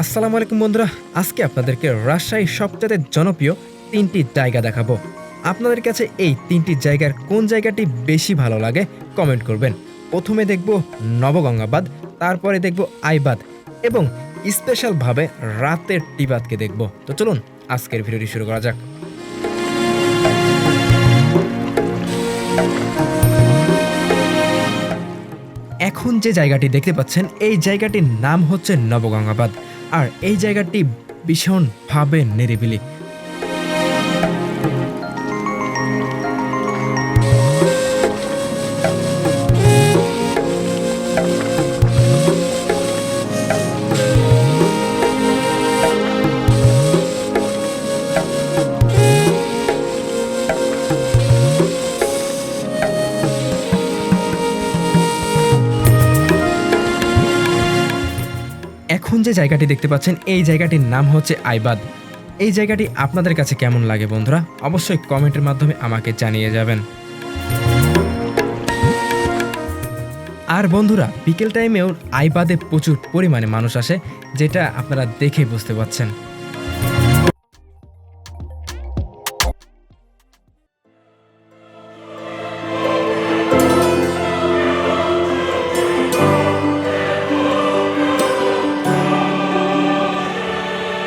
আসসালামু আলাইকুম বন্ধুরা, আজকে আপনাদেরকে রাজশাহীর সবচেয়ে জনপ্রিয় তিনটি জায়গা দেখাবো। আপনাদের কাছে এই তিনটি জায়গার কোন জায়গাটি বেশি ভালো লাগে কমেন্ট করবেন। প্রথমে দেখব নবগঙ্গাবাদ, তারপরে দেখব আইবাদ এবং স্পেশালভাবে রাতের টিবাদকে দেখব। তো চলুন, আজকের ভিডিওটি শুরু করা যাক। এখন যে জায়গাটি দেখতে পাচ্ছেন, এই জায়গাটির নাম হচ্ছে নবগঙ্গাবাদ। আর এই জায়গাটি ভীষণভাবে নিরিবিলি। এখন যে জায়গাটি দেখতে পাচ্ছেন, এই জায়গাটির নাম হচ্ছে আইবাদ। এই জায়গাটি আপনাদের কাছে কেমন লাগে বন্ধুরা? অবশ্যই কমেন্টের মাধ্যমে আমাকে জানিয়ে যাবেন। আর বন্ধুরা, বিকেল টাইমেও আইবাদে প্রচুর পরিমাণে মানুষ আসে, যেটা আপনারা দেখে বুঝতে পারছেন।